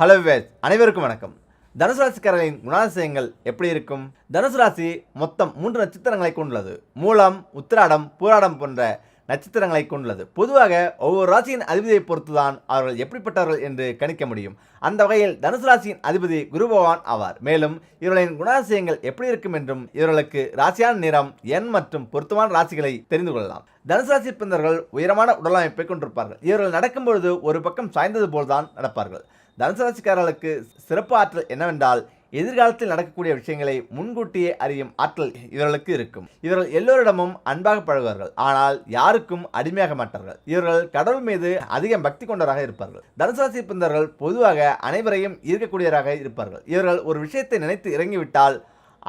Hello ways அனைவருக்கும் வணக்கம். தனுசு ராசிக்காரர்களின் குணாதிசயங்கள் எப்படி இருக்கும்? தனுசு ராசி மொத்தம் மூன்று நட்சத்திரங்களை கொண்டுள்ளது. மூலம் உத்திராடம் பூராடம் போன்ற நட்சத்திரங்களை கொண்டுள்ளது. பொதுவாக ஒவ்வொரு ராசியின் அதிபதியை பொறுத்து தான் அவர்கள் எப்படிப்பட்டவர்கள் என்று கணிக்க முடியும். அந்த வகையில் தனுசு ராசியின் அதிபதி குரு பகவான் ஆவார். மேலும் இவர்களின் குணாதிசயங்கள் எப்படி இருக்கும் என்றும் இவர்களுக்கு ராசியான நிறம் எண் மற்றும் பொருத்தமான ராசிகளை தெரிந்து கொள்ளலாம். தனுசு ராசி பிறந்தவர்கள் உயரமான உடலமைப்பை கொண்டிருப்பார்கள். இவர்கள் நடக்கும் பொழுது ஒரு பக்கம் சாய்ந்தது போல்தான் நடப்பார்கள். தனுசு ராசிக்காரர்களுக்கு சிறப்பு ஆற்றல் என்னவென்றால் எதிர்காலத்தில் நடக்கக்கூடிய விஷயங்களை முன்கூட்டியே அறியும் ஆற்றல் இவர்களுக்கு இருக்கும். இவர்கள் எல்லோரிடமும் அன்பாக பழகுவார்கள். ஆனால் யாருக்கும் அடிமையாக மாட்டார்கள். இவர்கள் கடவுள் மீது அதிகம் பக்தி கொண்டவராக இருப்பார்கள். தனுசராசி பிந்தர்கள் பிறந்தவர்கள் பொதுவாக அனைவரையும் ஈர்க்கக்கூடியவராக இருப்பார்கள். இவர்கள் ஒரு விஷயத்தை நினைத்து இறங்கிவிட்டால்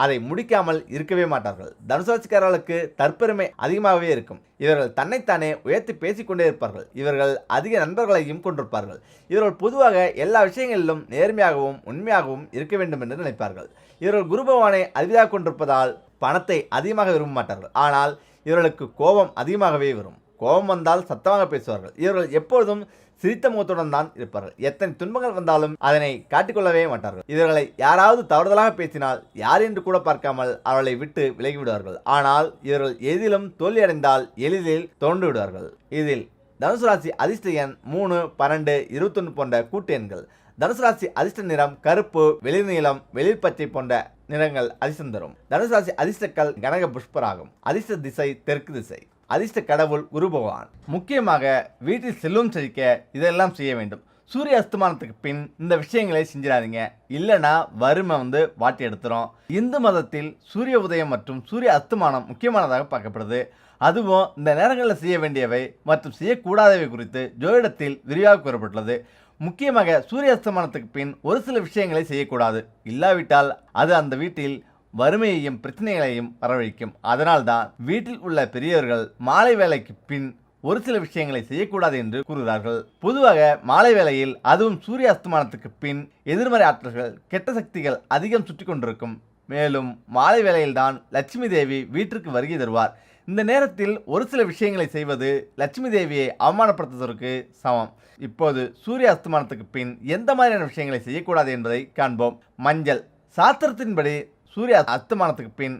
அதை முடிக்காமல் இருக்கவே மாட்டார்கள். தனுசராசிக்காரர்களுக்கு தற்பெருமை அதிகமாகவே இருக்கும். இவர்கள் தன்னைத்தானே உயர்த்தி பேசிக்கொண்டே இருப்பார்கள். இவர்கள் அதிக நண்பர்களையும் கொண்டிருப்பார்கள். இவர்கள் பொதுவாக எல்லா விஷயங்களிலும் நேர்மையாகவும் உண்மையாகவும் இருக்க வேண்டும் என்று நினைப்பார்கள். இவர்கள் குரு பகவானை அதிகமாக கொண்டிருப்பதால் பணத்தை அதிகமாக விரும்ப மாட்டார்கள். ஆனால் இவர்களுக்கு கோபம் அதிகமாகவே வரும். கோபம் வந்தால் சத்தமாக பேசுவார்கள். இவர்கள் எப்பொழுதும் சிரித்த முகத்துடன் தான் இருப்பார்கள். எத்தனை துன்பங்கள் வந்தாலும் அதனை காட்டிக்கொள்ளவே மாட்டார்கள். இவர்களை யாராவது தவறுதலாக பேசினால் யார் என்று கூட பார்க்காமல் அவர்களை விட்டு விலகி விடுவார்கள் ஆனால் இவர்கள் எதிலும் தோல்வியடைந்தால் எளிதில் தோன்று விடுவார்கள். இதில் தனுசு ராசி அதிர்ஷ்ட எண் மூணு பன்னெண்டு இருபத்தொன்று போன்ற கூட்டு எண்கள். தனுசு ராசி அதிர்ஷ்ட நிறம் கருப்பு வெளிர் நீளம் வெளிர் பச்சை போன்ற நிறங்கள் அதிர்ஷ்டம் தரும். தனுசு ராசி அதிர்ஷ்டக்கள் கனக புஷ்பராகும். அதிர்ஷ்ட திசை தெற்கு திசை. அதிர்ஷ்ட கடவுள் குரு பகவான். முக்கியமாக வீட்டில் செல்வம் செழிக்க இதெல்லாம் செய்ய வேண்டும். சூரிய அஸ்தமானத்துக்கு பின் இந்த விஷயங்களை செஞ்சிடாதீங்க. இல்லைனா வறுமை வந்து வாட்டி எடுத்துரும். இந்து மதத்தில் சூரிய உதயம் மற்றும் சூரிய அஸ்தமானம் முக்கியமானதாக பார்க்கப்படுது. அதுவும் இந்த நேரங்களில் செய்ய வேண்டியவை மற்றும் செய்யக்கூடாதவை குறித்து ஜோதிடத்தில் விரிவாக கூறப்பட்டுள்ளது. முக்கியமாக சூரிய அஸ்தமானத்துக்கு பின் ஒரு சில விஷயங்களை செய்யக்கூடாது. இல்லாவிட்டால் அது அந்த வீட்டில் வறுமையையும் பிரச்சனைகளையும் வரவழைக்கும். அதனால்தான் வீட்டில் உள்ள பெரியவர்கள் மாலை வேலைக்கு பின் ஒரு சில விஷயங்களை செய்யக்கூடாது என்று கூறுகிறார்கள். பொதுவாக மாலை வேளையில் அதுவும் சூரிய அஸ்தமானத்துக்கு பின் எதிர்மறை ஆற்றல்கள் கெட்ட சக்திகள் அதிகம் சுற்றி கொண்டிருக்கும். மேலும் மாலை வேளையில்தான் லட்சுமி தேவி வீட்டிற்கு வருகை தருவார். இந்த நேரத்தில் ஒரு சில விஷயங்களை செய்வது லட்சுமி தேவியை அவமானப்படுத்துவதற்கு சமம். இப்போது சூரிய அஸ்தமானத்துக்கு பின் எந்த மாதிரியான விஷயங்களை செய்யக்கூடாது என்பதை காண்போம். மஞ்சள். சாஸ்திரத்தின்படி சூரிய அஸ்தமானத்துக்கு பின்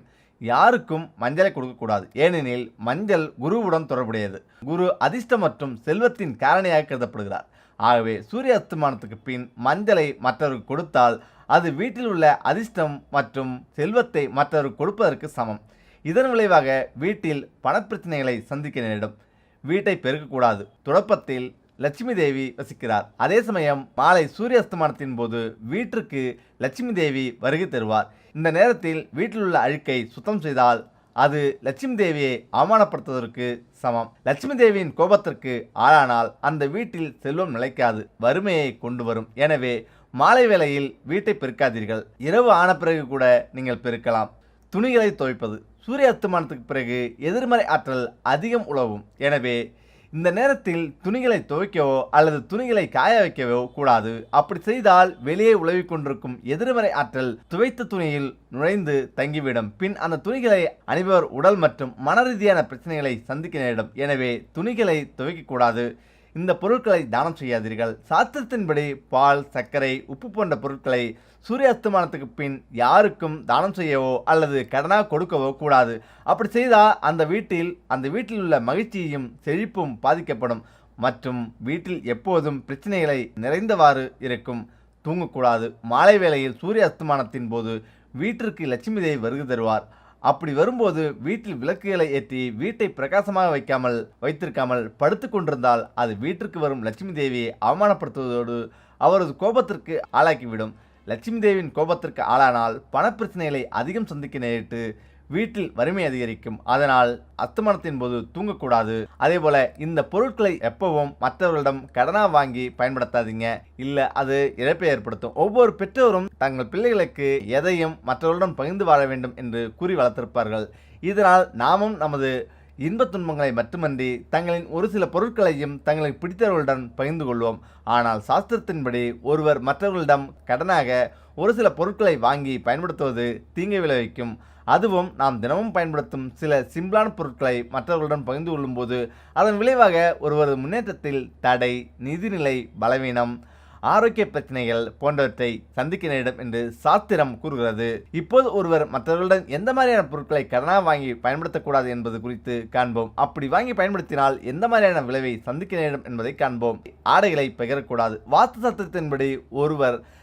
யாருக்கும் மஞ்சளை கொடுக்கக்கூடாது ஏனெனில் மஞ்சள் குருவுடன் தொடர்புடையது. குரு அதிர்ஷ்டம் மற்றும் செல்வத்தின் காரணியாக கருதப்படுகிறார். ஆகவே சூரிய அஸ்தமானத்துக்கு பின் மஞ்சளை மற்றவருக்கு கொடுத்தால் அது வீட்டில் உள்ள அதிர்ஷ்டம் மற்றும் செல்வத்தை மற்றவருக்கு கொடுப்பதற்கு சமம். இதன் விளைவாக வீட்டில் பணப்பிரச்சனைகளை சந்திக்க நேரிடும். வீட்டை பெருக்கக்கூடாது துடப்பத்தில் லட்சுமி தேவி வசிக்கிறார். அதே சமயம் மாலை சூரிய அஸ்தமானத்தின் போது வீட்டிற்கு லட்சுமி தேவி வருகை தருவார். இந்த நேரத்தில் வீட்டில் உள்ள அழுக்கை சுத்தம் செய்தால் அது லட்சுமி தேவியை அவமானப்படுத்துவதற்கு சமம். லட்சுமி தேவியின் கோபத்திற்கு ஆளானால் அந்த வீட்டில் செல்வம் நிலைக்காது வறுமையை கொண்டு வரும். எனவே மாலை வேளையில் வீட்டை பெருக்காதீர்கள். இரவு ஆன பிறகு கூட நீங்கள் பெருக்கலாம். துணிகளை துவைப்பது. சூரிய அஸ்தமானத்துக்கு பிறகு எதிர்மறை ஆற்றல் அதிகம் உழவும் எனவே இந்த நேரத்தில் துணிகளை துவைக்கவோ அல்லது துணிகளை காய வைக்கவோ கூடாது. அப்படி செய்தால் வெளியே உழவிக் கொண்டிருக்கும் எதிர்மறை ஆற்றல் துவைத்த துணியில் நுழைந்து தங்கிவிடும். பின் அந்த துணிகளை அணிபவர் உடல் மற்றும் மன ரீதியான பிரச்சனைகளை சந்திக்க நேரிடும். எனவே துணிகளை துவைக்கக்கூடாது இந்த பொருட்களை தானம் செய்யாதீர்கள். சாஸ்திரத்தின்படி பால் சர்க்கரை உப்பு போன்ற பொருட்களை சூரிய அஸ்தமானத்துக்கு பின் யாருக்கும் தானம் செய்யவோ அல்லது கடனாக கொடுக்கவோ கூடாது. அப்படி செய்தால் அந்த வீட்டில் அந்த வீட்டில் உள்ள மகிழ்ச்சியும் செழிப்பும் பாதிக்கப்படும் மற்றும் வீட்டில் எப்போதும் பிரச்சனைகளை நிறைந்தவாறு இருக்கும். தூங்கக்கூடாது. மாலை வேளையில் சூரிய அஸ்தமானத்தின் போது வீட்டிற்கு லட்சுமி தேவி வருகை தருவார். அப்படி வரும்போது வீட்டில் விளக்குகளை ஏற்றி வீட்டை பிரகாசமாக வைக்காமல் வைத்திருக்காமல் படுத்து கொண்டிருந்தால் அது வீட்டிற்கு வரும் லட்சுமி தேவியை அவமானப்படுத்துவதோடு அவரது கோபத்திற்கு ஆளாக்கிவிடும். லட்சுமி தேவியின் கோபத்திற்கு ஆளானால் பணப்பிரச்சனைகளை அதிகம் சந்திக்க நேரிட்டு வீட்டில் வறுமை அதிகரிக்கும். அதனால் அஸ்தமனத்தின் போது தூங்கக்கூடாது. அதே போல இந்த பொருட்களை எப்பவும் மற்றவர்களிடம் கடனா வாங்கி பயன்படுத்தாதீங்க. இல்ல அது இழப்பை ஏற்படுத்தும். ஒவ்வொரு பெற்றோரும் தங்கள் பிள்ளைகளுக்கு எதையும் மற்றவர்களுடன் பகிர்ந்து வாழ வேண்டும் என்று கூறி வளர்த்திருப்பார்கள். இதனால் நாமும் நமது இன்பத் துன்பங்களை மட்டுமன்றி தங்களின் ஒரு சில பொருட்களையும் தங்களுக்கு பிடித்தவர்களுடன் பகிர்ந்து கொள்வோம். ஆனால் சாஸ்திரத்தின்படி ஒருவர் மற்றவர்களிடம் கடனாக ஒரு சில பொருட்களை வாங்கி பயன்படுத்துவது தீங்கு விளைவிக்கும். அதுவும் நாம் தினமும் பயன்படுத்தும் சில சிம்பிளான பொருட்களை மற்றவர்களுடன் பகிர்ந்து கொள்ளும்போது அதன் விளைவாக ஒருவரது முன்னேற்றத்தில் தடை நிதிநிலை பலவீனம் ஆரோக்கிய பிரச்சனைகள் போன்றவற்றை சந்திக்க நேரிடும் என்று சாஸ்திரம் கூறுகிறது. இப்போது ஒருவர் மற்றவர்களுடன் எந்த மாதிரியான பொருட்களை கடனாக வாங்கி பயன்படுத்தக்கூடாது என்பது குறித்து காண்போம். அப்படி வாங்கி பயன்படுத்தினால் எந்த மாதிரியான விளைவை சந்திக்க நேரிடும் என்பதை காண்போம். ஆடைகளை பகிரக்கூடாது வாஸ்து சட்டத்தின்படி ஒருவர்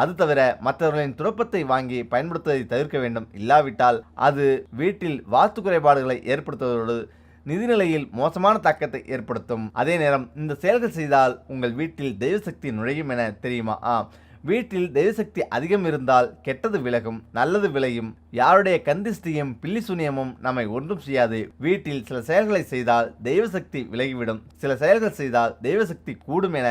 அது தவிர மற்றவர்களின் துரப்பத்தை வாங்கி பயன்படுத்துவதை தவிர்க்க வேண்டும். இல்லாவிட்டால் அது வீட்டில் வாஸ்து குறைபாடுகளை ஏற்படுத்துவதோடு நிதிநிலையில் மோசமான தாக்கத்தை ஏற்படுத்தும். அதே நேரம் இந்த செயல்கள் செய்தால் உங்கள் வீட்டில் தெய்வசக்தி நுழையும் என தெரியுமா? ஆ வீட்டில் தெய்வசக்தி அதிகம் இருந்தால் கெட்டது விலகும் நல்லது விளையும். யாருடைய கந்திஷ்டியும் பில்லிசுனியமும் நம்மை ஒன்றும் செய்யாது. வீட்டில் சில செயல்களை செய்தால் தெய்வசக்தி விலகிவிடும். சில செயல்கள் செய்தால் தெய்வசக்தி கூடும் என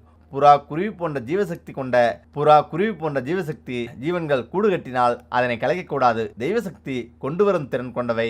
புறா குருவி போன்ற ஜீவசக்தி கொண்ட புறா குருவி போன்ற ஜீவசக்தி ஜீவன்கள் கூடு கட்டினால் அதனை கலைக்கக்கூடாது. தெய்வசக்தி கொண்டு வரும் திறன் கொண்டவை.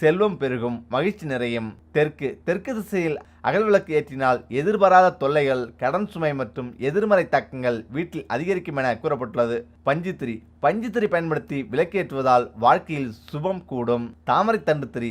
செல்வம் பெருகும் மகிழ்ச்சி நிறையும். தெற்கு தெற்கு திசையில் அகல்விளக்கு ஏற்றினால் எதிர்பாராத தொல்லைகள் கடன் சுமை மற்றும் எதிர்மறை தாக்கங்கள் வீட்டில் அதிகரிக்கும் என கூறப்பட்டுள்ளது. பஞ்சுத்திரி பஞ்சுத்திரி பயன்படுத்தி விளக்கேற்றுவதால் வாழ்க்கையில் சுபம் கூடும். தாமரை தண்டு திரி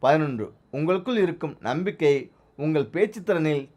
பதினொன்று. உங்களுக்குள் இருக்கும் நம்பிக்கை உங்கள் பேச்சுத்திறனில்